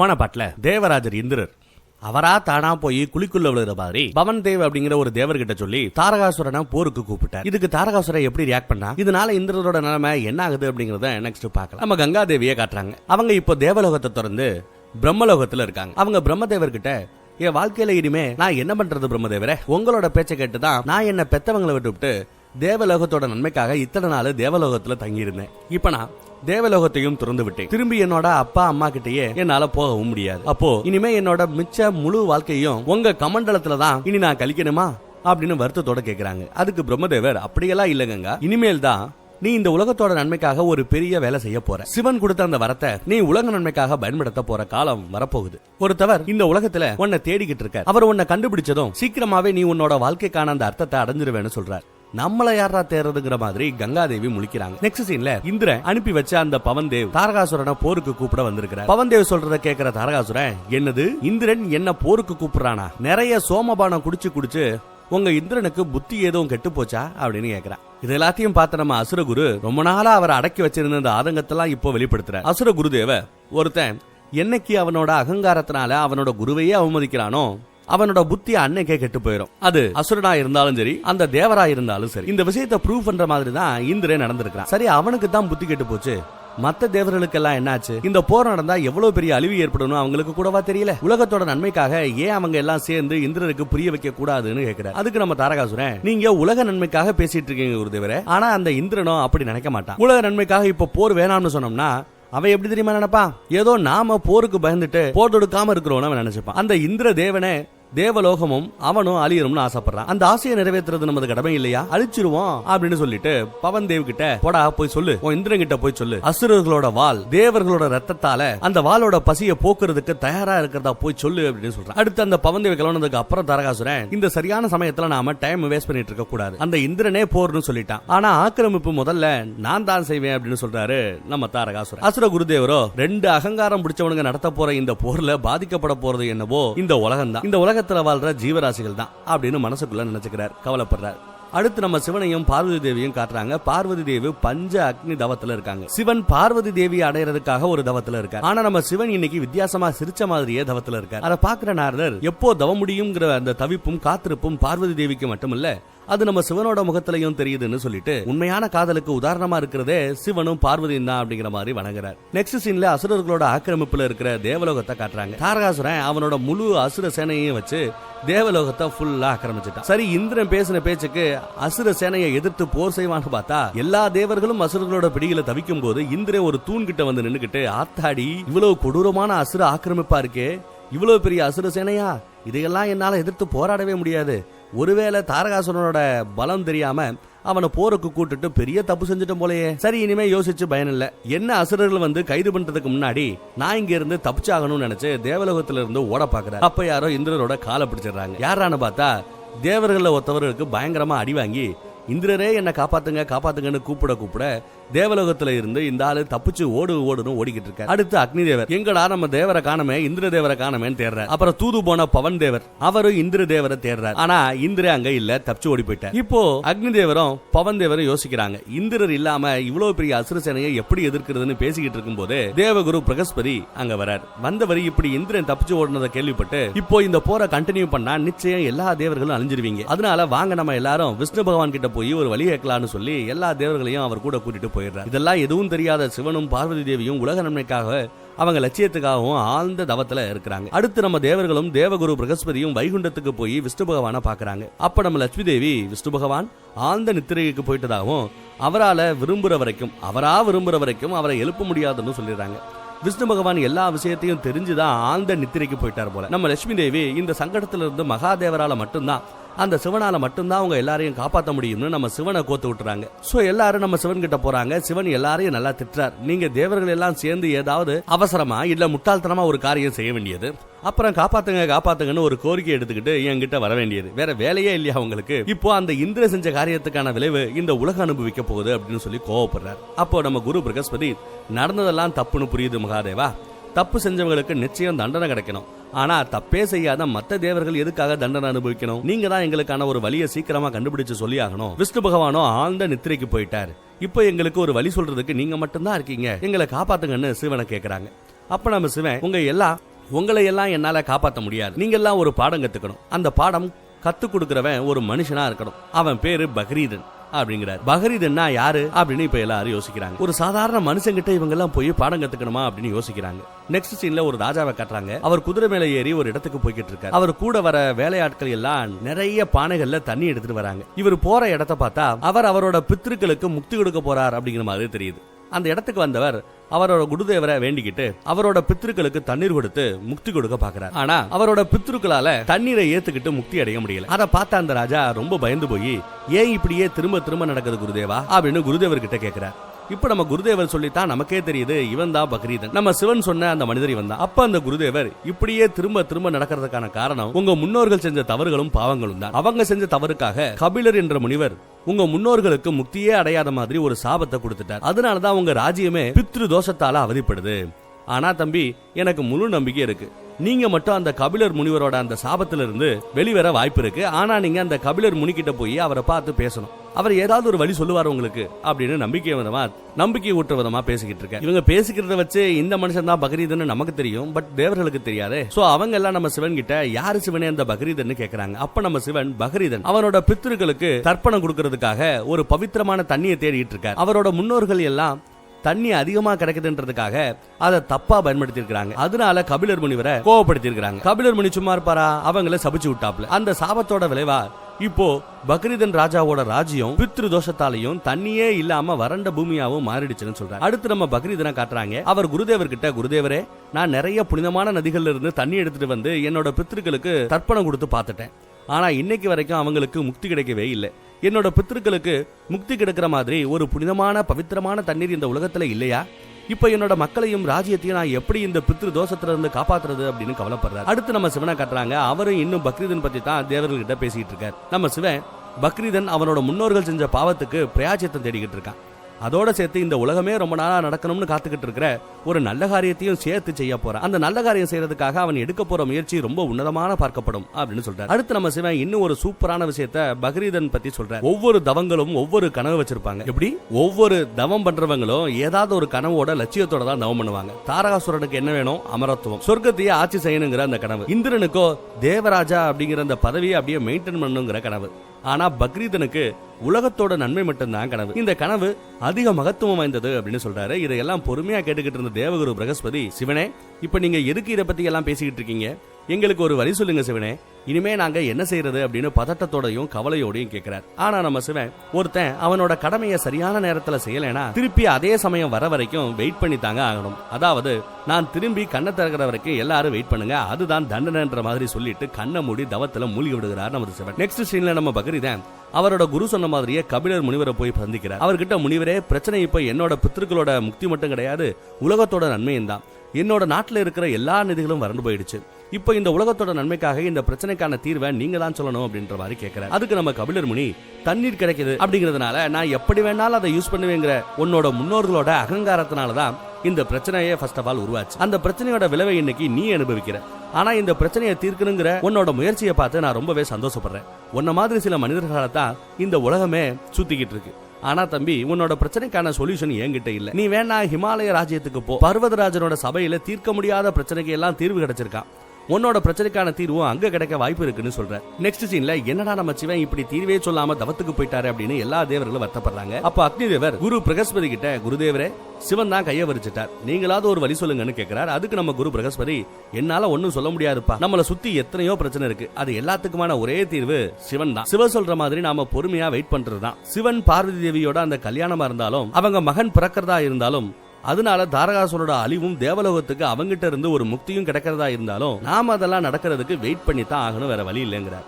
போன பாட்டில் தேவராஜர் இந்திரர். அவரா தானா போய் குழிக்குள்ள விழுற மாதிரி பவன் தேவ் அப்படிங்கிற ஒரு தேவர்கிட்ட சொல்லி தாரகாசுரனை போருக்கு கூப்பிட்டார். இதுக்கு தாரகாசுரன் எப்படி ரியாக்ட் பண்ணா? இதனால இந்திரரோட நிலைமை என்ன ஆகுது அப்படிங்கறத நெக்ஸ்ட் பார்க்கலாம். நம்ம கங்கா தேவியை காட்டுறாங்க. அவங்க இப்போ தேவலோகத்தை திறந்து பிரம்மலோகத்துல இருக்காங்க. அவங்க பிரம்மதேவர்கிட்ட என் வாழ்க்கையில இனிமே நான் என்ன பண்றது பிரம்மதேவரே? உங்களோட பேச்சை கேட்டு தான் நான் என்ன பெத்தவங்களை விட்டு விட்டு தேவலோகத்தோட நன்மைக்காக இத்தனை நாள் தேவலோகத்துல தங்கியிருந்தேன். இப்ப நான் தேவலோகத்தையும் திறந்து விட்டேன். திரும்பி என்னோட அப்பா அம்மா கிட்டயே என்னால போகவும் முடியாது. அப்போ இனிமே என்னோட மிச்ச முழு வாழ்க்கையும் உங்க கமண்டலத்துல தான் இனி நான் கழிக்கணுமா? அப்படின்னு வருத்தத்தோட கேக்குறாங்க. அதுக்கு பிரம்மதேவர் அப்படியெல்லாம் இல்லைங்க இனிமேல் தான் நீ இந்த உலகத்தோட நன்மைக்காக ஒரு பெரிய வேலை செய்ய போற. சிவன் கொடுத்த அந்த வரத்தை நீ உலக நன்மைக்காக பயன்படுத்த போற காலம் வரப்போகுது. ஒருத்தவர் இந்த உலகத்துல உன்னை தேடிக்கிட்டு இருக்க அவர் உன்னை கண்டுபிடிச்சதும் சீக்கிரமாவே நீ உன்னோட வாழ்க்கைக்கான அந்த அர்த்தத்தை அடைஞ்சிருவேன்னு சொல்றார். நம்மள யாரா தேர்றதுங்கிற மாதிரி கங்காதேவி முழிக்கிறாங்க. நெக்ஸ்ட் சீன்ல இந்திரன் அனுப்பி வச்ச அந்த பவன் தேவ் தாரகாசுரனை போருக்கு கூப்பிட வந்திருக்கிறார். பவன் தேவ் சொல்றத கேக்குற தாரகாசுரன் என்னது? இந்திரன் என்ன போருக்கு கூப்பிடுறானா? நிறைய சோமபானம் குடிச்சு குடிச்சு உங்க இந்திரனுக்கு புத்தி எதுவும் கெட்டு போச்சா? அப்படின்னு கேக்குறான். இது எல்லாத்தையும் பார்த்த நம்ம அசுரகுரு ரொம்ப நாளா அவரை அடக்கி வச்சிருந்த அந்த ஆதங்கத்தெல்லாம் இப்போ வெளிப்படுத்துற அசுர குருதேவ ஒருத்தன் என்னைக்கு அவனோட அகங்காரத்தினால அவனோட குருவையே அவமதிக்கிறானோ அவனோட புத்தி அன்னைக்கே கெட்டு போயிடும் அது அசுரனா இருந்தாலும் சரி அந்த தேவரா இருந்தாலும் சரி. இந்த விஷயத்தை ப்ரூவ் பண்ற மாதிரி தான் இந்திரன் நடந்திருக்கான் சரி அவனுக்கு தான் புத்தி கெட்டு போச்சு. மத்த தேவர்களுக்கெல்லாம் என்னாச்சு? இந்த போர் நடந்தா எவ்வளவு பெரிய அழிவு ஏற்படணும் அவங்களுக்கு கூடவா தெரியல. உலகத்தோட நன்மைக்காக ஏன் அவங்க எல்லாம் சேர்ந்து இந்திரருக்கு புரிய வைக்க கூடாதுன்னு கேக்குற அதுக்கு நம்ம தாரகாசுரன் நீங்க உலக நன்மைக்காக பேசிட்டு இருக்கீங்க ஒரு குருதேவரே. ஆனா அந்த இந்திரனும் அப்படி நினைக்க மாட்டான். உலக நன்மைக்காக இப்ப போர் வேணாம்னு சொன்னோம்னா அவன் எப்படி தெரியுமா நினைப்பான்? ஏதோ நாம போருக்கு பயந்துட்டு போர் தொடுக்காம இருக்கிறோம்னு அவன் நினைச்சுப்பான். அந்த இந்திர தேவனே தேவலோகமும் அவனும் அழியணும்னு ஆசைப்படுறான். அந்த ஆசையை நிறைவேற்றுறது நமது கடமை இல்லையா? அழிச்சிருவோம் அப்படின்னு சொல்லிட்டு பவன் தேவ் கிட்ட போடா போய் சொல்லு. உன் இந்திரன் கிட்ட போய் சொல்லு. அசுரர்களோட வாள் தேவர்களோட ரத்தத்தால அந்த வாளோட பசியை போக்குறதுக்கு தயாரா இருக்கிறதா போய் சொல்லு அப்படின்னு சொல்றான். அடுத்து அந்த பவன் தேவ் கிளம்புனதுக்கு அப்புறம் தரகாசுரன் இந்த சரியான சமயத்துல நாம டைம் வேஸ்ட் பண்ணிட்டு இருக்க கூடாது. அந்த இந்திரனே போர்னு சொல்லிட்டான். ஆனா ஆக்கிரமிப்பு முதல்ல நான் தான் செய்வேன் அப்படின்னு சொல்றாரு நம்ம தாரகாசுரன். அசுர குருதேவரோ ரெண்டு அகங்காரம் பிடிச்சவனுங்க நடத்த போற இந்த போர்ல பாதிக்கப்பட போறது என்னவோ இந்த உலகம் தான் இந்த உலகத்துல வாழ்ற ஜீவராசிகள் தான் அப்படின்னு மனசுக்குள்ள நினைச்சுக்கிறார் கவலைப்படுறார். அடுத்து நம்ம சிவனையும் பார்வதி தேவியும் காட்டுறாங்க. பார்வதி தேவி பஞ்ச அக்னி தவத்துல இருக்காங்க. சிவன் பார்வதி தேவி அடையறதுக்காக ஒரு தவத்துல இருக்காரு. ஆனா நம்ம சிவன் இன்னைக்கு வித்தியாசமா சிரிச்ச மாதிரியே தவத்துல இருக்காரு. அதை பாக்குற நாரதர் எப்போ தவ முடியுங்கிற அந்த தவிப்பும் காத்திருப்பும் பார்வதி தேவிக்கு மட்டும் இல்ல அது நம்ம சிவனோட முகத்திலையும் தெரியுதுன்னு சொல்லிட்டு உண்மையான காதலுக்கு உதாரணமா இருக்கிறதே சிவனும் பார்வதியும் தான் அப்படிங்கிற மாதிரி வணங்குறார். நெக்ஸ்ட் சீன்ல அசுரர்களோட ஆக்கிரமிப்புல இருக்கிற தேவலோகத்தை காட்டுறாங்க. தாரகாசுரன் அவனோட முழு அசுர சேனையையும் வச்சு தேவலோகத்தை ஃபுல்லா ஆக்கிரமிச்சிட்டான். சரி இந்திரன் பேசின பேச்சுக்கு அசுர சேனையை எதிர்த்து போர் செய்வான்னு பார்த்தா எல்லா தேவர்களும் அசுரர்களோட பிடியில தவிக்கும் போது இந்திரன் ஒரு தூண் கிட்ட வந்து நின்னுக்கிட்டு ஆத்தாடி இவ்வளவு கொடூரமான அசுர ஆக்கிரமிப்பா இருக்கே. இவ்வளவு பெரிய அசுர சேனையா? இதையெல்லாம் என்னால எதிர்த்து போராடவே முடியாது. ஒருவேளை தாரகாசுரனோட பலம் தெரியாம அவனை போருக்கு கூட்டுட்டு பெரிய தப்பு செஞ்சுட்டோம் போலயே. சரி இனிமே யோசிச்சு பயன் இல்ல என்ன அசுரர்கள் வந்து கைது பண்றதுக்கு முன்னாடி நான் இங்க இருந்து தப்பிச்சாகணும்னு நினைச்சு தேவலோகத்துல இருந்து ஓட பாக்குறேன் அப்ப யாரோ இந்திரனோட காலை பிடிச்சிடுறாங்க. யாரான்னு பார்த்தா தேவர்கள ஒருத்தவர்களுக்கு பயங்கரமா அடி வாங்கி இந்திரரே என்ன காப்பாத்துங்க காப்பாத்துங்கன்னு கூப்பிட கூப்பிட தேவலோகத்துல இருந்து இந்த ஆளு தப்பிச்சு ஓடு ஓடுன்னு ஓடிக்கிட்டு இருக்காரு. அடுத்து அக்னி தேவர். எங்கடா நம்ம தேவரை காணமே இந்திர தேவரை காணமேன்னு தேடுறாரு அப்புறம் தூது போன பவன் தேவர். அவரும் இந்திர தேவரை தேடுறாரு ஆனா இந்திர அங்க இல்ல தப்பிச்சு ஓடி போயிட்டார். இப்போ அக்னி தேவரும் பவன் தேவரும் யோசிக்கிறாங்க. இந்திரர் இல்லாம இவ்வளவு பெரிய அசுர சேனையை எப்படி எதிர்க்கிறதுன்னு பேசிக்கிட்டு இருக்கும்போது தேவகுரு பிரகஸ்பதி அங்க வரார். வந்தவர் இப்படி இந்திரன் தப்பிச்சு ஓடுனதை கேள்விப்பட்டு இப்போ இந்த போரை கண்டினியூ பண்ணா நிச்சயம் எல்லா தேவர்களும் அழிஞ்சிருவீங்க. அதனால வாங்க நம்ம எல்லாரும் விஷ்ணு பகவான் கிட்ட போய் ஒரு வழி கேட்கலான்னு சொல்லி எல்லா தேவர்களையும் அவர் கூட கூட்டிட்டு போயிடுறார். இதெல்லாம் எதுவும் தெரியாத சிவனும் பார்வதி தேவியும் உலக நன்மைக்காக அவங்க லட்சியத்துக்காகவும் ஆழ்ந்த தவத்துல இருக்கிறாங்க. அடுத்து நம்ம தேவர்களும் தேவகுரு பிரகஸ்பதியும் வைகுண்டத்துக்கு போய் விஷ்ணு பகவானை பாக்குறாங்க அப்ப நம்ம லட்சுமி தேவி விஷ்ணு பகவான் ஆழ்ந்த நித்திரைக்கு போயிட்டதாகவும் அவரால விரும்புற வரைக்கும் அவரா விரும்புற வரைக்கும் அவரை எழுப்ப முடியாதுன்னு சொல்லிடுறாங்க. விஷ்ணு பகவான் எல்லா விஷயத்தையும் தெரிஞ்சுதான் ஆழ்ந்த நித்திரைக்கு போயிட்டார் போல. நம்ம லட்சுமி தேவி இந்த சங்கடத்திலிருந்து மகாதேவரால மட்டும்தான் அந்த சிவனால மட்டும்தான் அவங்க எல்லாரையும் காப்பாற்ற முடியும்னு நம்ம சிவனை கோத்து விட்டுறாங்க. சோ எல்லாரும் நம்ம சிவன் கிட்ட போறாங்க. சிவன் எல்லாரையும் நல்லா திட்டுறார். நீங்க தேவர்கள் எல்லாம் சேர்ந்து ஏதாவது அவசரமா இல்ல முட்டாள்தனமா ஒரு காரியம் செய்ய வேண்டியது அப்புறம் காப்பாத்துங்க காப்பாத்துங்கன்னு ஒரு கோரிக்கை எடுத்துக்கிட்டு என்கிட்ட வர வேண்டியது. வேற வேலையே இல்லையா உங்களுக்கு இப்போ அந்த இந்திர செஞ்ச காரியத்துக்கான விளைவு இந்த உலகம் அனுபவிக்க போகுது அப்படின்னு சொல்லி கோவப்படுறார். அப்போ நம்ம குரு பிரகஸ்பதி நடந்ததெல்லாம் தப்புன்னு புரியுது மகாதேவா? தப்பு செஞ்சவங்களுக்கு நிச்சயம் தண்டனை கிடைக்கணும். ஆனா தப்பே செய்யாத மத்த தேவர்கள் எதுக்காக தண்டனை அனுபவிக்கணும்? நீங்க தான் எங்களுக்கான ஒரு வழியை சீக்கிரமா கண்டுபிடிச்சு சொல்லி ஆகணும். விஷ்ணு பகவானோ ஆழ்ந்த நித்திரைக்கு போயிட்டார். இப்போ எங்களுக்கு ஒரு வழி சொல்றதுக்கு நீங்க மட்டும்தான் இருக்கீங்க. எங்களை காப்பாத்துங்கன்னு சிவனை கேக்குறாங்க. அப்ப நம்ம சிவன் உங்க எல்லாம் உங்களை எல்லாம் என்னால காப்பாற்ற முடியாது. நீங்க எல்லாம் ஒரு பாடம் கத்துக்கணும். அந்த பாடம் கத்து கொடுக்கிறவன் ஒரு மனுஷனா இருக்கணும். அவன் பேரு பக்ரீதன். அப்படிங்கிறார். பகரீதன்னா யாரு? அப்படின்னு இப்ப எல்லாரும் யோசிக்கிறாங்க. ஒரு சாதாரண மனுஷங்கிட்ட இவங்க எல்லாம் போய் பாடம் கத்துக்கணுமா அப்படின்னு யோசிக்கிறாங்க. நெக்ஸ்ட் சீன்ல ஒரு ராஜாவை காட்டுறாங்க. அவர் குதிரை மேல ஏறி ஒரு இடத்துக்கு போய்கிட்டு இருக்காரு. அவர் கூட வர வேலையாட்கள் எல்லாம் நிறைய பானைகள்ல தண்ணி எடுத்துட்டு வராங்க. இவர் போற இடத்த பார்த்தா அவர் அவரோட பித்திருக்களுக்கு முக்தி கொடுக்க போறார் அப்படிங்கிற மாதிரி தெரியுது. அந்த இடத்துக்கு வந்தவர் அவரோட குருதேவரை வேண்டிக்கிட்டு அவரோட பித்திருக்களுக்கு தண்ணீர் கொடுத்து முக்தி கொடுக்க பாக்குறாரு ஆனா அவரோட பித்திருக்களால தண்ணீரை ஏத்துக்கிட்டு முக்தி அடைய முடியல. அதை பார்த்த அந்த ராஜா ரொம்ப பயந்து போய் ஏன் இப்படியே திரும்ப திரும்ப நடக்குது குருதேவா? அப்படின்னு குருதேவர் கிட்ட கேக்குறார். இப்ப நம்ம குருதேவர் சொல்லித்தான் நமக்கே தெரியுது இவன் தான் பக்ரீதன். நம்ம சிவன் சொன்ன அந்த மனிதர் இவன் தான். அப்ப அந்த குருதேவர் இப்படியே திரும்ப திரும்ப நடக்கிறதுக்கான காரணம் உங்க முன்னோர்கள் செஞ்ச தவறுகளும் பாவங்களும் தான். அவங்க செஞ்ச தவறுக்காக கபிலர் என்ற முனிவர் உங்க முன்னோர்களுக்கு முக்தியே அடையாத மாதிரி ஒரு சாபத்தை கொடுத்துட்டார். அதனாலதான் உங்க ராஜ்யமே பித்ரு தோஷத்தால அவதிப்படுது. ஆனா தம்பி எனக்கு முழு நம்பிக்கை இருக்கு. நீங்க மட்டும் அந்த கபிலர் முனிவரோட அந்த சாபத்திலிருந்து வெளிவர வாய்ப்பு இருக்கு. ஆனா நீங்க அந்த கபிலர் முனிக்கிட்ட போய் அவரை பார்த்து பேசணும். அவர் ஏதாவது ஒரு வழி சொல்லுவார் உங்களுக்கு அப்படின்னு நம்பிக்கை விதமா நம்பிக்கை ஊற்ற விதமா பேசிக்கிட்டு இருக்க இவங்க பேசிக்கிறத வச்சு இந்த மனுஷன் தான் பக்ரீதுன்னு நமக்கு தெரியும் பட் தேவர்களுக்கு தெரியாது. சோ அவங்க எல்லாம் நம்ம சிவன் கிட்ட யாரு சிவனே அந்த பக்ரீதன் கேக்குறாங்க? அப்ப நம்ம சிவன் பக்ரீதன். அவனோட பித்திருக்களுக்கு தர்ப்பணம் கொடுக்கறதுக்காக ஒரு பவித்திரமான தண்ணியை தேடிட்டு இருக்கார். அவரோட முன்னோர்கள் எல்லாம் தண்ணி அதிகமா கிடைக்குதுன்றதுக்காக அதை தப்பா பயன்படுத்தி இருக்காங்க அதனால கபிலர் முனிவரை கோவப்படுத்தி இருக்காங்க கபிலர் முனி சும்மா இருப்பாரா? அவங்கள சபிச்சு விட்டாப்ல. அந்த சாபத்தோட விளைவா இப்போ பக்ரீதன் ராஜாவோட ராஜ்யம் பித்ரு தோஷத்தாலையும் தண்ணியே இல்லாம வறண்ட பூமியாவும் மாறிடுச்சுன்னு சொல்றாரு. அடுத்து நம்ம பக்ரீதனை காட்டுறாங்க. அவர் குருதேவர் கிட்ட குருதேவரே நான் நிறைய புனிதமான நதிகள்ல இருந்து தண்ணி எடுத்துட்டு வந்து என்னோட பித்ருக்களுக்கு தர்ப்பணம் கொடுத்து பார்த்துட்டேன். ஆனா இன்னைக்கு வரைக்கும் அவங்களுக்கு முக்தி கிடைக்கவே இல்லை. என்னோட பித்திருக்களுக்கு முக்தி கிடைக்கிற மாதிரி ஒரு புனிதமான பவித்திரமான தண்ணீர் இந்த உலகத்துல இல்லையா? இப்ப என்னோட மக்களையும் ராஜ்யத்தையும் நான் எப்படி இந்த பித்ரு தோஷத்துல இருந்து காப்பாத்துறது அப்படின்னு கவலைப்படுறாரு. அடுத்து நம்ம சிவனை கட்டுறாங்க. அவரும் இன்னும் பக்ரீதன் பத்தி தான் தேவர்கள்கிட்ட பேசிட்டு இருக்காரு. நம்ம சிவன் பக்ரீதன் அவனோட முன்னோர்கள் செஞ்ச பாவத்துக்கு பிரயாச்சித்தம் தேடிக்கிட்டு இருக்கான். அதோட சேர்த்து இந்த உலகமே ரொம்ப நாளா நடக்கணும்னு காத்துக்கிட்டு இருக்கிற ஒரு நல்ல காரியத்தையும் சேர்த்து செய்ய போறான் அந்த நல்ல காரியம் செய்யறதுக்காக அவன் எடுக்க போற முயற்சி ரொம்ப உன்னதமான பார்க்கப்படும் அப்படின்னு சொல்றாரு. அடுத்து நம்ம சிவன் இன்னும் ஒரு சூப்பரான விஷயத்த பக்ரீதன் பத்தி சொல்ற ஒவ்வொரு தவங்களும் ஒவ்வொரு கனவு வச்சிருப்பாங்க. எப்படி? ஒவ்வொரு தவம் பண்றவங்களும் ஏதாவது ஒரு கனவோட லட்சியத்தோட தான் தவம் பண்ணுவாங்க. தாரகாசுரனுக்கு என்ன வேணும்? அமரத்துவம். சொர்க்கத்தையே ஆட்சி செய்யணுங்கிற அந்த கனவு. இந்திரனுக்கோ தேவராஜா அப்படிங்கிற அந்த பதவியை அப்படியே மெயின்டைன் பண்ணுங்கிற கனவு. ஆனா பக்ரீதனுக்கு உலகத்தோட நன்மை மட்டும்தான் கனவு. இந்த கனவு அதிக மகத்துவம் வாய்ந்தது அப்படின்னு சொல்றாரு. இதையெல்லாம் பொறுமையா கேட்டுக்கிட்டு இருந்த தேவகுரு பிரகஸ்பதி சிவனே இப்ப நீங்க எதுக்கு இதை பத்தி எல்லாம் பேசிக்கிட்டு இருக்கீங்க? எங்களுக்கு ஒரு வழி சொல்லுங்க சிவனே. இனிமே நாங்க என்ன செய்யறது அப்படின்னு பதட்டத்தோடையும் கவலையோடையும் கேட்கிறார் ஆனா நம்ம சிவன் ஒருத்தன் அவனோட கடமையை சரியான நேரத்துல செய்யலைனா திருப்பி அதே சமயம் வர வரைக்கும் வெயிட் பண்ணி தாங்க ஆகணும். அதாவது நான் திரும்பி கண்ணை திறக்கிற வரைக்கும் எல்லாரும் வெயிட் பண்ணுங்க. அதுதான் தண்டனைன்ற மாதிரி சொல்லிட்டு கண்ணை மூடி தவத்துல மூழ்கி விடுகிறார் நமது சிவன். நெக்ஸ்ட் சீன்ல நம்ம பக்ரீதன் அவரோட குரு சொன்ன மாதிரியே கபிலர் முனிவரை போய் சந்திக்கிறார். அவர்கிட்ட முனிவரே பிரச்சனை இப்ப என்னோட பித்திருக்களோட முக்தி மட்டும் கிடையாது உலகத்தோட நன்மையும் தான். என்னோட நாட்டில் இருக்கிற எல்லா நிதிகளும் வறண்டு போயிடுச்சு. இப்போ இந்த உலகத்தோட நன்மைக்காக இந்த பிரச்சனைக்கான தீர்வை நீங்க தான் சொல்லணும் அப்படின்ற மாதிரி கேட்கிறார் அதுக்கு நம்ம கபிலர் முனி தண்ணீர் கிடைக்குது அப்படிங்கிறதுனால நான் எப்படி வேணாலும் அதை யூஸ் பண்ணுவேங்கிற உன்னோட முன்னோர்களோட அகங்காரத்தினால தான் இந்த பிரச்சனையே ஃபர்ஸ்ட் ஆஃப் ஆல் உருவாச்சு. அந்த பிரச்சனையோட விளைவை இன்னைக்கு நீ அனுபவிக்கிற. ஆனா இந்த பிரச்சனையை தீர்க்கணுங்கிற உன்னோட முயற்சியை பார்த்து நான் ரொம்பவே சந்தோஷப்படுறேன். உன்ன மாதிரி சில மனிதர்களால தான் இந்த உலகமே சுத்திக்கிட்டு இருக்கு. ஆனா தம்பி உன்னோட பிரச்சனைக்கான சொல்யூஷன் என்கிட்ட இல்ல. நீ வேணா ஹிமாலய ராஜ்யத்துக்கு போ. பர்வதராஜனோட சபையில தீர்க்க முடியாத பிரச்சனைக்கு எல்லாம் தீர்வு கிடைச்சிருக்கான். உன்னோட பிரச்சனைக்கான தீர்வும் அங்க கிடைக்க வாய்ப்பு இருக்குன்னு சொல்ற நெக்ஸ்ட் சீன்ல என்னடா நம்ம சிவன் இப்படி தீர்வே சொல்லாம தவத்துக்கு போயிட்டாரு அப்படின்னு எல்லா தேவர்களும் வருத்தப்படுறாங்க. அப்ப அக்னி தேவர் குரு பிரகஸ்பதி கிட்ட குருதேவரே சிவன் தான் கைய வரிச்சிட்டார். நீங்களாவது ஒரு வழி சொல்லுங்கன்னு கேக்குறாரு. அதுக்கு நம்ம குரு பிரகஸ்பதி என்னால ஒண்ணும் சொல்ல முடியாதுப்பா. நம்மள சுத்தி எத்தனையோ பிரச்சனை இருக்கு. அது எல்லாத்துக்குமான ஒரே தீர்வு சிவன் தான். சிவ சொல்ற மாதிரி நாம பொறுமையா வெயிட் பண்றதுதான். சிவன் பார்வதி தேவியோட அந்த கல்யாணமா இருந்தாலும் அவங்க மகன் பிறக்கிறதா இருந்தாலும் அதனால தாரகாசுரோட அழிவும் தேவலோகத்துக்கு அவங்கிட்ட இருந்து ஒரு முக்தியும் கிடைக்கிறதா இருந்தாலும் நாம அதெல்லாம் நடக்கிறதுக்கு வெயிட் பண்ணி தான் ஆகணும் வேற வழி இல்லைங்கிறார்.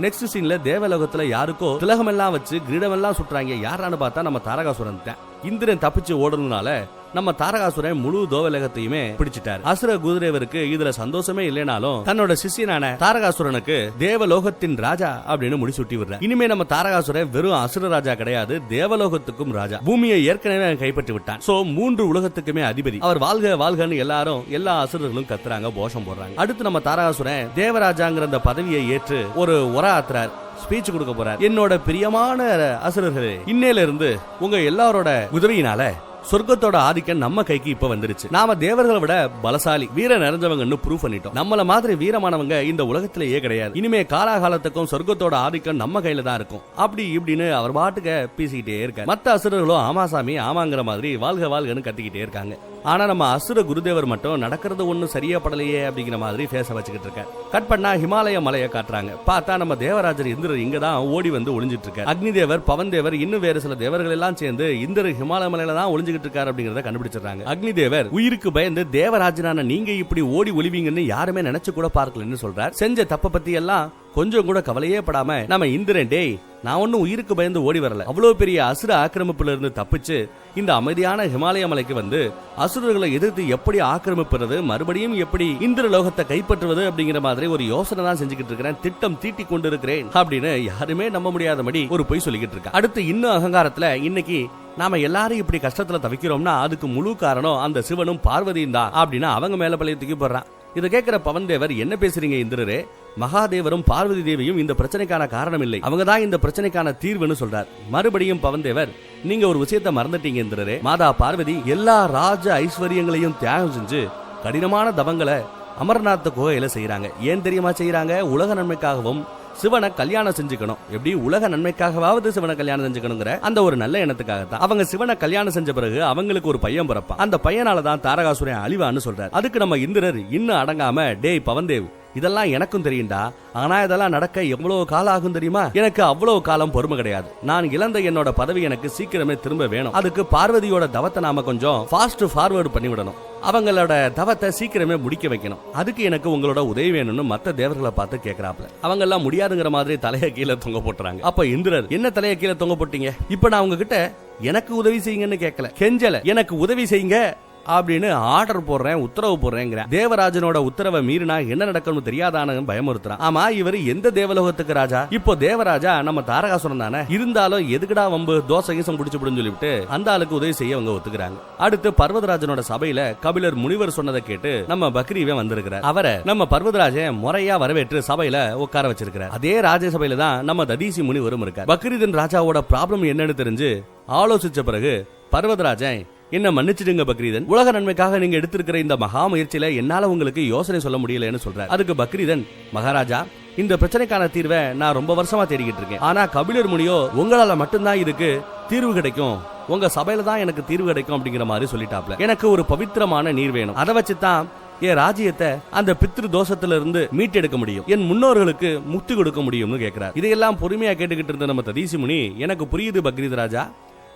நெக்ஸ்ட் சீன்ல தேவலோகத்துல யாருக்கோ திலகமெல்லாம் வச்சு கிரீடமெல்லாம் சுட்டுறாங்க யாரான்னு பார்த்தா நம்ம தாரகாசுரன் தான். இந்திரன் தப்பிச்சு ஓடணும்னால நம்ம தாரகாசுரன் முழு தோவலகத்தையுமே பிடிச்சிட்டாரு. அசுர குதிரைவருக்கு இதுல சந்தோஷமே இல்லைனாலும் தன்னோட சிஷியனான தாரகாசுரனுக்கு தேவலோகத்தின் ராஜா அப்படின்னு முடிசூட்டி விடுறேன் இனிமே நம்ம தாரகாசுரன் வெறும் அசுர ராஜா கிடையாது தேவலோகத்துக்கும் ராஜா. பூமியை ஏற்கனவே கைப்பற்றி விட்டான். சோ மூன்று உலகத்துக்குமே அதிபதி. அவர் வாழ்க வாழ்கன்னு எல்லாரும் எல்லா அசுரர்களும் கத்துறாங்க போஷம் போடுறாங்க. அடுத்து நம்ம தாரகாசுரன் தேவராஜாங்கிற அந்த பதவியை ஏற்று ஒரு உர ஆத்துறார் ஸ்பீச் கொடுக்க போறார். என்னோட பிரியமான அசுரர்களே இன்னையில இருந்து உங்க எல்லாரோட உதவியினால சொர்க்கத்தோட ஆதிக்கம் நம்ம கைக்கு இப்ப வந்துருச்சு. நாம தேவர்களை விட பலசாலி வீர நிறைஞ்சவங்கன்னு ப்ரூவ் பண்ணிட்டோம். நம்மள மாதிரி வீரமானவங்க இந்த உலகத்திலேயே கிடையாது. இனிமே காலாகாலத்துக்கும் சொர்க்கத்தோட ஆதிக்கம் நம்ம கையில தான் இருக்கும். அப்படி இப்படின்னு அவர் பாட்டுக்க பேசிக்கிட்டே இருக்காரு. மத்த அசுரர்களும் ஆமா சாமி ஆமாங்கிற மாதிரி வாழ்க வாழ்கன்னு கத்திக்கிட்டே இருக்காங்க. ஆனா நம்ம அசுர குருதேவர் மட்டும் நடக்கிறது ஒன்றும் சரியா படலையே அப்படிங்கிற மாதிரி பேச வச்சுக்கிட்டு இருக்க கட் பண்ணா ஹிமாலய மலையை காட்டுறாங்க. பார்த்தா நம்ம தேவராஜர் இந்திரர் இங்க தான் ஓடி வந்து ஒளிஞ்சிட்டு இருக்காரு. அக்னி தேவர் பவன் தேவர் இன்னும் வேறு சில தேவர்கள் எல்லாம் சேர்ந்து இந்திரர் ஹிமாலய மலையில தான் ஒளிஞ்சுக்கிட்டு இருக்காரு அப்படிங்கறத கண்டுபிடிச்சிடுறாங்க. அக்னி தேவர் உயிருக்கு பயந்து தேவராஜனான நீங்க இப்படி ஓடி ஒளிவீங்கன்னு யாருமே நினைச்சு கூட பார்க்கலன்னு சொல்றார். செஞ்ச தப்ப பத்தி எல்லாம் கொஞ்சம் கூட கவலையே படாம நம்ம இந்திரன் டேய் நான் ஒன்றும் உயிருக்கு பயந்து ஓடி வரல. அவ்வளோ பெரிய அசுர ஆக்கிரமிப்புல இருந்து தப்பிச்சு இந்த அமைதியான ஹிமாலய மலைக்கு வந்து அசுரர்களை எதிர்த்து எப்படி ஆக்கிரமிப்புறது மறுபடியும் எப்படி இந்திர லோகத்தை கைப்பற்றுவது அப்படிங்கிற மாதிரி ஒரு யோசனை தான் செஞ்சுக்கிட்டு இருக்கிறேன். திட்டம் தீட்டி கொண்டு இருக்கிறேன் அப்படின்னு யாருமே நம்ப முடியாதபடி ஒரு பொய் சொல்லிக்கிட்டு இருக்கா. அடுத்து இன்னும் அகங்காரத்துல இன்னைக்கு நாம எல்லாரும் இப்படி கஷ்டத்துல தவிக்கிறோம்னா அதுக்கு முழு காரணம் அந்த சிவனும் பார்வதியும் தான் அப்படின்னு அவங்க மேல பழைய தூக்கி போடுறான். இதை கேட்கிற பவன் தேவர் என்ன பேசுறீங்க இந்திரரே? மகாதேவரும் பார்வதி தேவியும் இந்த பிரச்சனைக்கான காரணம் இல்லை அவங்க தான் இந்த பிரச்சனைக்கான தீர்வுன்னு சொல்றார். மறுபடியும் பவன் தேவர் நீங்க ஒரு விஷயத்தை மறந்துட்டீங்க இந்திரரே. மாதா பார்வதி எல்லா ராஜ ஐஸ்வர்யங்களையும் தியாகம் செஞ்சு கடினமான தவங்களை அமர்நாத் குகையில செய்யறாங்க ஏன் தெரியுமா செய்யறாங்க உலக நன்மைக்காகவும் சிவனை கல்யாணம் செஞ்சுக்கணும். எப்படி? உலக நன்மைக்காகவாவது சிவனை கல்யாணம் செஞ்சுக்கணுங்கிற அந்த ஒரு நல்ல எண்ணத்துக்காக தான் அவங்க சிவனை கல்யாணம் செஞ்ச பிறகு அவங்களுக்கு ஒரு பையன் பிறப்பான். அந்த பையனால தான் தாரகாசுரன் அழிவான்னு சொல்றாரு. அதுக்கு நம்ம இந்திரர் இன்னும் அடங்காம டேய் பவன்தேவ் இதெல்லாம் எனக்கும் தெரியும்டா. ஆனா இதெல்லாம் நடக்க எவ்வளவு காலம் ஆகும் தெரியுமா? எனக்கு அவ்வளவு காலம் பொறுமை கிடையாது. நான் இழந்த என்னோட பதவி எனக்கு சீக்கிரமே திரும்ப வேணும். அதுக்கு பார்வதியோட தவத்தை நாம கொஞ்சம் ஃபாஸ்ட் ஃபார்வர்டு பண்ணி விடணும் அவங்களோட தவத்தை சீக்கிரமே முடிக்க வைக்கணும். அதுக்கு எனக்கு உங்களோட உதவி வேணும்னு மத்த தேவர்களை பார்த்து கேக்குறாப்ல அவங்க எல்லாம் முடியாதுங்கிற மாதிரி தலைய கீழே தொங்க போட்டுறாங்க. அப்ப இந்திரர் என்ன தலைய கீழே தொங்க போட்டீங்க? இப்ப நான் உங்ககிட்ட எனக்கு உதவி செய்யுங்கன்னு கேட்கல கெஞ்சல. எனக்கு உதவி செய்யுங்க. அப்படின்னு ஆர்டர் போடுறேன் உத்தரவு போடுறேங்கிற தேவராஜனோட உத்தரவை மீறினா என்ன நடக்கணும் தெரியாதானு பயமுறுத்துறான். ஆமா இவர் எந்த தேவலோகத்துக்கு ராஜா? இப்போ தேவராஜா நம்ம தாரகாசுரன் தானே? இருந்தாலும் எதுக்குடா வம்பு தோசை கீசம் குடிச்சு விடுன்னு சொல்லிவிட்டு அந்த ஆளுக்கு உதவி செய்ய அவங்க ஒத்துக்கிறாங்க. அடுத்து பர்வதராஜனோட சபையில கபிலர் முனிவர் சொன்னதை கேட்டு நம்ம பக்ரீவே வந்திருக்கிறார். அவரை நம்ம பர்வதராஜன் முறையா வரவேற்று சபையில உட்கார வச்சிருக்கிறார். அதே ராஜசபையில தான் நம்ம ததீசி முனிவரும் இருக்கார். பக்ரீதன் ராஜாவோட ப்ராப்ளம் என்னன்னு தெரிஞ்சு ஆலோசிச்ச பிறகு பர்வதராஜன் என்ன மன்னிச்சிடுங்க பக்ரீதன்? உலக நன்மைக்காக நீங்க எடுத்திருக்கிற இந்த மகா முயற்சியில என்னால உங்களுக்கு யோசனை சொல்ல முடியலன்னு சொல்றாரு. அதுக்கு பக்ரீதன் மகாராஜா இந்த பிரச்சனைக்கான தீர்வை நான் ரொம்ப வருஷமா தேடிக்கிட்டு இருக்கேன். ஆனா கபிலர் முனியோ உங்களால மட்டும்தான் இதுக்கு தீர்வு கிடைக்கும். உங்க சபையில தான் எனக்கு தீர்வு கிடைக்கும் அப்படிங்கிற மாதிரி சொல்லிட்டாப்ல. எனக்கு ஒரு பவித்திரமான நீர் வேணும். அதை வச்சு தான் என் ராஜ்யத்தை அந்த பித்ரு தோஷத்துல இருந்து மீட்டெடுக்க முடியும். என் முன்னோர்களுக்கு முக்தி கொடுக்க முடியும்னு கேட்கிறார் இதையெல்லாம் பொறுமையா கேட்டுக்கிட்டு இருந்த நம்ம ததீசி முனி எனக்கு புரியுது பக்ரீத் ராஜா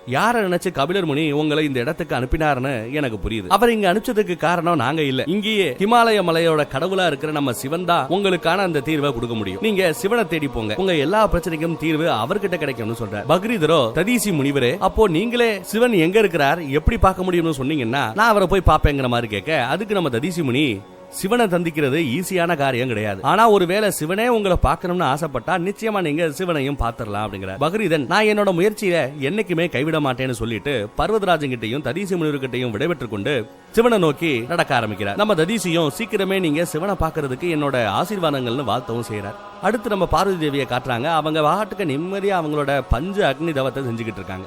யார நினைச்சு கபிலர் முனி உங்களை இந்த இடத்துக்கு அனுப்பினார்னு எனக்கு புரியுது. அவர் இங்க அனுப்பிச்சதுக்கு காரணம் நாங்க இல்ல. இங்கேயே ஹிமாலய மலையோட கடவுளா இருக்கிற நம்ம சிவன் தான் உங்களுக்கான அந்த தீர்வை கொடுக்க முடியும். நீங்க சிவனை தேடி போங்க. உங்க எல்லா பிரச்சனைக்கும் தீர்வு அவர்கிட்ட கிடைக்கும்னு சொல்ற பக்ரீதரோ ததீசி முனிவரே அப்போ நீங்களே சிவன் எங்க இருக்கிறார் எப்படி பார்க்க முடியும்னு சொன்னீங்கன்னா நான் அவரை போய் பாப்பேங்கிற மாதிரி கேட்க அதுக்கு நம்ம ததீசி முனி சிவனை தந்திக்கிறது ஈஸியான காரியம் கிடையாது. ஆனா ஒருவேளை சிவனே உங்களை பார்க்கணும்னு ஆசைப்பட்டா நிச்சயமா நீங்க சிவனையும் பாத்திரலாம் அப்படிங்கிற. பக்ரீதன் நான் என்னோட முயற்சியில என்னைக்குமே கைவிட மாட்டேன்னு சொல்லிட்டு பர்வதராஜன் கிட்டையும் ததீசி முனிவர்கிட்டையும் விடைபெற்றுக் கொண்டு சிவனை நோக்கி நடக்க ஆரம்பிக்கிறார். நம்ம ததீசியும் சீக்கிரமே நீங்க சிவனை பாக்குறதுக்கு என்னோட ஆசீர்வாதங்கள்னு வாழ்த்தவும் செய்யறார் அடுத்து நம்ம பார்வதி தேவியை காட்டுறாங்க. அவங்க வாட்டுக்கு நிம்மதியா அவங்களோட பஞ்சு அக்னி தவத்தை செஞ்சுக்கிட்டு இருக்காங்க.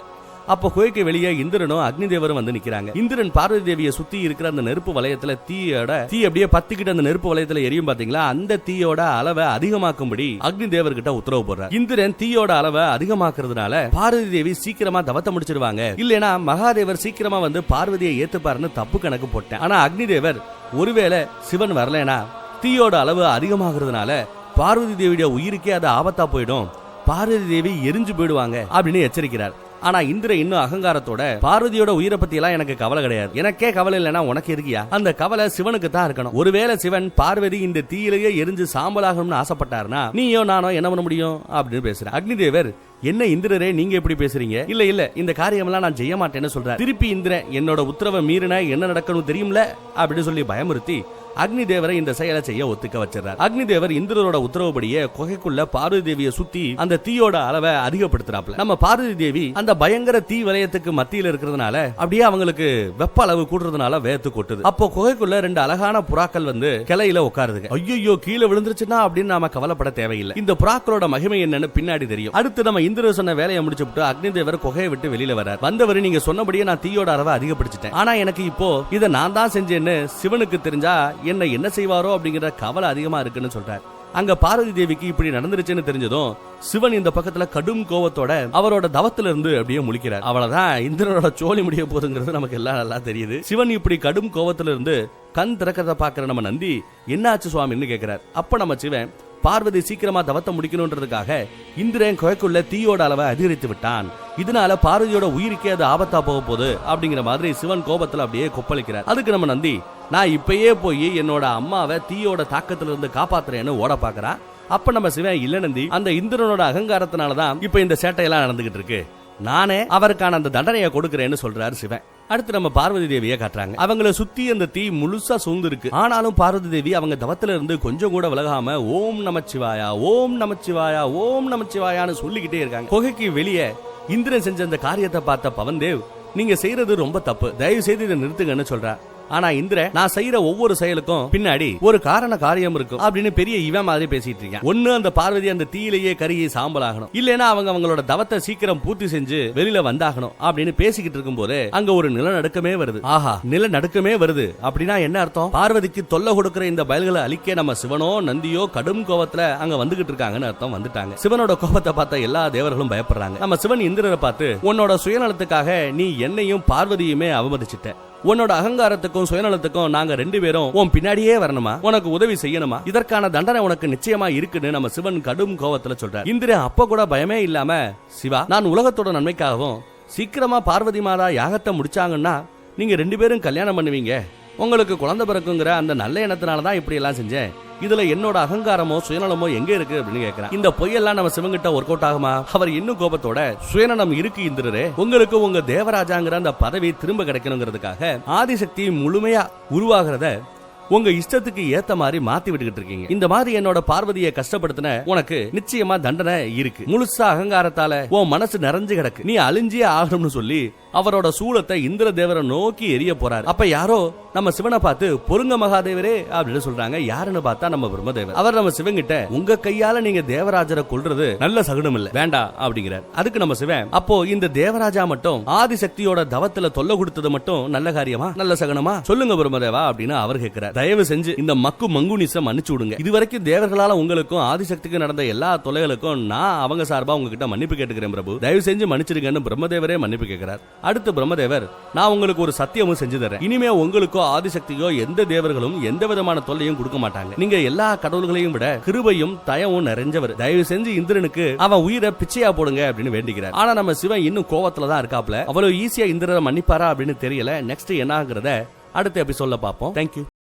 அப்போ குகைக்கு வெளியே இந்திரனும் அக்னி தேவரும் வந்து நிக்கிறாங்க. இந்திரன் பார்வதி தேவியை சுத்தி இருக்கிற அந்த நெருப்பு வளையத்துல தீயோட தீ அப்படியே பத்திக்கிட்டு அந்த நெருப்பு வளையத்துல எரியும் பாத்தீங்களா? அந்த தீயோட அளவை அதிகமாக்கும்படி அக்னி தேவர்கிட்ட உத்தரவு போடுறார். இந்திரன் தீயோட அளவை அதிகமாக்குறதுனால பார்வதி தேவி சீக்கிரமா தவத்தை முடிச்சிருவாங்க. இல்லைன்னா மகாதேவர் சீக்கிரமா வந்து பார்வதியை ஏத்துப்பாருன்னு தப்பு கணக்கு போட்டேன். ஆனா அக்னி தேவர் ஒருவேளை சிவன் வரலனா தீயோட அளவு அதிகமாகிறதுனால பார்வதி தேவியோட உயிருக்கே அது ஆபத்தா போயிடும். பார்வதி தேவி எரிஞ்சு போயிடுவாங்க அப்படின்னு எச்சரிக்கிறார். ஆனா இந்திர இன்னும் அகங்காரத்தோட பார்வதியோட உயிரை பத்தி எல்லாம் எனக்கு கவலை கிடையாது. எனக்கே கவலை இல்லைன்னா உனக்கு இருக்கியா அந்த கவலை சிவனுக்கு தான் இருக்கணும். ஒருவேளை சிவன் பார்வதி இந்த தீயிலேயே எரிஞ்சு சாம்பலாகணும்னு ஆசைப்பட்டாருன்னா நீயோ நானோ என்ன பண்ண முடியும்? அப்படின்னு பேசுறேன். அக்னிதேவர் என்ன இந்திரரே நீங்க எப்படி பேசுறீங்க? இல்ல இல்ல இந்த காரியமெல்லாம் நான் செய்ய மாட்டேன்னு சொல்றேன் திருப்பி இந்திரன் என்னோட உத்தரவை மீறின என்ன நடக்கணும் தெரியும்ல? அப்படின்னு சொல்லி பயமுறுத்தி அக்னி தேவரை இந்த செயலை செய்ய ஒத்துக்க வச்சிடறார். அக்னி தேவர் இந்திரனோட உத்தரவுபடியே குகைக்குள்ள பார்வதி தேவியை சுத்தி அந்த தீயோட அளவை அதிகப்படுத்துறாப்ல நம்ம பார்வதி தேவி அந்த பயங்கர தீ வலயத்துக்கு மத்தியில இருக்கிறதுனால அப்படியே அவங்களுக்கு வெப்ப அளவு கூடுறதுனால வேத்து கொட்டுது. அப்போ குகைக்குள்ள ரெண்டு அழகான புறாக்கள் வந்து கிளையில உட்காருதுங்க. ஐயோ கீழே விழுந்துருச்சுன்னா அப்படின்னு நாம கவலைப்பட தேவையில்லை. இந்த புறாக்களோட மகிமை என்னன்னு பின்னாடி தெரியும். அடுத்து நம்ம இந்திர சொன்ன வேலையை முடிச்சுட்டு அக்னி தேவர் குகையை விட்டு வெளியில வரார் வந்தவர் நீங்க சொன்னபடியே நான் தீயோட அளவை அதிகப்படுத்திட்டேன். ஆனா எனக்கு இப்போ இதை நான் தான் செஞ்சேன்னு சிவனுக்கு தெரிஞ்சா என்ன என்ன செய்வாரோ அப்படிங்கிற கவலை அதிகமா இருக்குன்னு சொல்றார். அங்க பார்வதி தேவிக்கு இப்படி நடந்துருச்சுன்னு தெரிஞ்சதும் சிவன் இந்த பக்கத்துல கடும் கோவத்தோட அவரோட தவத்துல இருந்து அப்படியே முழிக்கிறார். அவ்வளவுதான் இந்திரனோட சோழி முடிய போதுங்கிறது நமக்கு எல்லாம் நல்லா தெரியுது. சிவன் இப்படி கடும் கோவத்துல இருந்து கண் திறக்கிறத பாக்குற நம்ம நந்தி என்னாச்சு சுவாமின்னு கேக்குறார். அப்ப நம்ம சிவன் பார்வதி சீக்கிரமா தவத்தை முடிக்கணும்ன்றதுக்காக இந்திரன் குகைக்குள்ள தீயோட அளவை அதிகரித்து விட்டான். இதனால பார்வதியோட உயிருக்கே அது ஆபத்தா போக போகுது. அப்படிங்கிற மாதிரி சிவன் கோபத்துல அப்படியே கொப்பளிக்கிறார். அதுக்கு நம்ம நந்தி நான் இப்பயே போய் என்னோட அம்மாவை தீயோட தாக்கத்துல இருந்து காப்பாத்துறேன்னு ஓட பாக்குறா அப்ப நம்ம சிவன் இல்ல நந்தி அந்த இந்திரனோட அகங்காரத்தினாலதான் இப்ப இந்த சேட்டையெல்லாம் நடந்துகிட்டு இருக்கு. நானே அவருக்கான அந்த தண்டனையை கொடுக்கிறேன்னு சொல்றாரு சிவன். அடுத்து நம்ம பார்வதி தேவியை காட்டுறாங்க. அவங்கள சுத்தி அந்த தீ முழுசா சூழ்ந்துருக்கு. ஆனாலும் பார்வதி தேவி அவங்க தவத்துல இருந்து கொஞ்சம் கூட விலகாம ஓம் நமச்சிவாயா ஓம் நமச்சிவாயா ஓம் நமச்சிவாயான்னு சொல்லிக்கிட்டே இருக்காங்க. குகைக்கு வெளியே இந்திரன் செஞ்ச அந்த காரியத்தை பார்த்த பவன்தேவ் நீங்க செய்யறது ரொம்ப தப்பு. தயவு செய்து இதை நிறுத்துங்கன்னு சொல்றா ஆனா இந்திர நான் செய்யற ஒவ்வொரு செயலுக்கும் பின்னாடி ஒரு காரண காரியம் இருக்கும் அப்படின்னு பெரிய இவன் மாதிரி பேசிட்டு இருக்கேன். ஒண்ணு அந்த பார்வதி அந்த தீயிலேயே கருகி சாம்பல் ஆகணும் இல்லைன்னா அவங்க அவங்களோட தவத்தை சீக்கிரம் பூர்த்தி செஞ்சு வெளியில வந்தாகணும் அப்படின்னு பேசிக்கிட்டு இருக்கும்போது அங்க ஒரு நிலநடுக்கமே வருது. ஆஹா நிலநடுக்கமே வருது அப்படின்னா என்ன அர்த்தம்? பார்வதிக்கு தொல்லை கொடுக்கிற இந்த பயல்களை அழிக்க நம்ம சிவனோ நந்தியோ கடும் கோபத்துல அங்க வந்துகிட்டு இருக்காங்கன்னு அர்த்தம் வந்துட்டாங்க. சிவனோட கோபத்தை பார்த்த எல்லா தேவர்களும் பயப்படுறாங்க. நம்ம சிவன் இந்திரரை பார்த்து உன்னோட சுயநலத்துக்காக நீ என்னையும் பார்வதியுமே அவமதிச்சிட்ட. உன்னோட அகங்காரத்துக்கும் சுயநலத்துக்கும் நாங்க ரெண்டு பேரும் உன் பின்னாடியே வரணுமா? உனக்கு உதவி செய்யணுமா? இதற்கான தண்டனை உனக்கு நிச்சயமா இருக்குன்னு நம்ம சிவன் கடும் கோவத்துல சொல்றார். இந்திரன் அப்ப கூட பயமே இல்லாம சிவா நான் உலகத்தோட நன்மைக்காகவும் சீக்கிரமா பார்வதி மாதா யாகத்தை முடிச்சாங்கன்னா நீங்க ரெண்டு பேரும் கல்யாணம் பண்ணுவீங்க. உங்களுக்கு குழந்தை பிறக்குங்கிற அந்த நல்ல எண்ணத்தினால தான் இப்படி எல்லாம் செஞ்சேன். இதுல என்னோட அகங்காரமோ சுயநலமோ எங்க இருக்கு அப்படின்னு கேக்குறேன். இந்த பொய்யெல்லாம் நம்ம சிவங்கிட்ட ஒர்க் அவுட் ஆகுமா? அவர் இன்னும் கோபத்தோட சுயநலம் இருக்கு இந்திரரே உங்களுக்கு உங்க தேவராஜாங்கிற அந்த பதவி திரும்ப கிடைக்கணுங்கிறதுக்காக ஆதிசக்தி முழுமையா உருவாகிறத உங்க இஷ்டத்துக்கு ஏத்த மாதிரி மாத்தி விட்டுக்கிட்டு இருக்கீங்க. இந்த மாதிரி என்னோட பார்வதியை கஷ்டப்படுத்தின உனக்கு நிச்சயமா தண்டனை இருக்கு. முழுசா அகங்காரத்தால உன் மனசு நிறைஞ்சு கிடக்கு. நீ அழிஞ்சே ஆகணும்னு சொல்லி அவரோட சூளத்தை இந்திர தேவரை நோக்கி எரிய போறாரு. அப்ப யாரோ நம்ம சிவனை பார்த்து பொருங்க மகாதேவரே அப்படின்னு சொல்றாங்க. யாருன்னு பார்த்தா நம்ம பிரம்மதேவர். அவர் நம்ம சிவங்கிட்ட உங்க கையால நீங்க தேவராஜரை கொல்றது நல்ல சகுனம் இல்ல வேண்டாம் அப்படிங்கிறார். அதுக்கு நம்ம சிவன் அப்போ இந்த தேவராஜா மட்டும் ஆதிசக்தியோட தவத்துல தொல்லை கொடுத்தது மட்டும் நல்ல காரியமா? நல்ல சகுனமா? சொல்லுங்க பிரம்மதேவா அப்படின்னு அவர் கேட்கிறார் தயவு செஞ்சு இந்த மக்கு மங்குனிச மன்னிச்சு விடுங்க. இதுவரைக்கும் தேவர்களால உங்களுக்கும் ஆதிசக்திக்கு நடந்த எல்லா தொல்லைகளுக்கும் நான் அவங்க சார்பா உங்ககிட்ட மன்னிப்பு கேட்டுக்கிறேன் பிரபு. தயவு செஞ்சு மன்னிச்சிருங்கன்னு பிரம்மதேவரே மன்னிப்பு கேட்கிறார். அடுத்து பிரம்மதேவர் நான் உங்களுக்கு ஒரு சத்தியமும் செஞ்சு தரேன். இனிமே உங்களுக்கோ ஆதிசக்தியோ எந்த தேவர்களும் எந்த விதமான தொல்லையும் கொடுக்க மாட்டாங்க. நீங்க எல்லா கடவுள்களையும் விட கிருபையும் தயவும் நிறைஞ்சவர். தயவு செஞ்சு இந்திரனுக்கு அவன் உயிரை பிச்சையா போடுங்க அப்படின்னு வேண்டிக்கிறார். ஆனா நம்ம சிவன் இன்னும் கோவத்துல தான் இருக்காப்ல. அவ்வளவு ஈஸியா இந்திரனை மன்னிப்பாரா அப்படின்னு தெரியல. நெக்ஸ்ட் என்ன ஆகுறத அடுத்த எபிசோட்ல பார்ப்போம். தேங்க்யூ